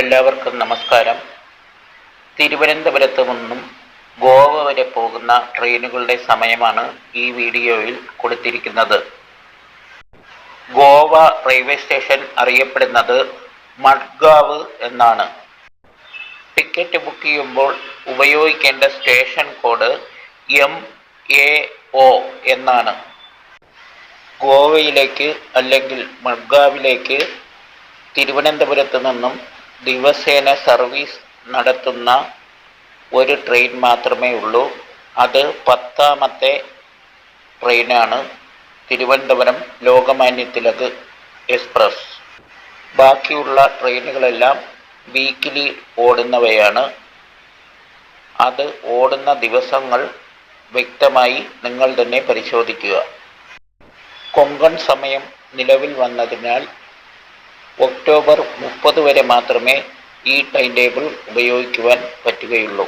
എല്ലാവർക്കും നമസ്കാരം. തിരുവനന്തപുരത്ത് നിന്നും ഗോവ വരെ പോകുന്ന ട്രെയിനുകളുടെ സമയമാണ് ഈ വീഡിയോയിൽ കൊടുത്തിരിക്കുന്നത്. ഗോവ റെയിൽവേ സ്റ്റേഷൻ അറിയപ്പെടുന്നത് മഡ്ഗാവ് എന്നാണ്. ടിക്കറ്റ് ബുക്ക് ചെയ്യുമ്പോൾ ഉപയോഗിക്കേണ്ട station code M A O എന്നാണ്. ഗോവയിലേക്ക് അല്ലെങ്കിൽ മഡ്ഗാവിലേക്ക് തിരുവനന്തപുരത്ത് നിന്നും ദിവസേന സർവീസ് നടത്തുന്ന ഒരു ട്രെയിൻ മാത്രമേ ഉള്ളൂ. അത് പത്താമത്തെ ട്രെയിനാണ് തിരുവനന്തപുരം ലോകമാന്യ തിലക് എക്സ്പ്രസ്. ബാക്കിയുള്ള ട്രെയിനുകളെല്ലാം വീക്കിലി ഓടുന്നവയാണ്. അത് ഓടുന്ന ദിവസങ്ങൾ വ്യക്തമായി നിങ്ങൾ തന്നെ പരിശോധിക്കുക. കൊങ്കൺ സമയം നിലവിൽ വന്നതിനാൽ ഒക്ടോബർ മുപ്പത് വരെ മാത്രമേ ഈ ടൈം ടേബിൾ ഉപയോഗിക്കുവാൻ പറ്റുകയുള്ളൂ.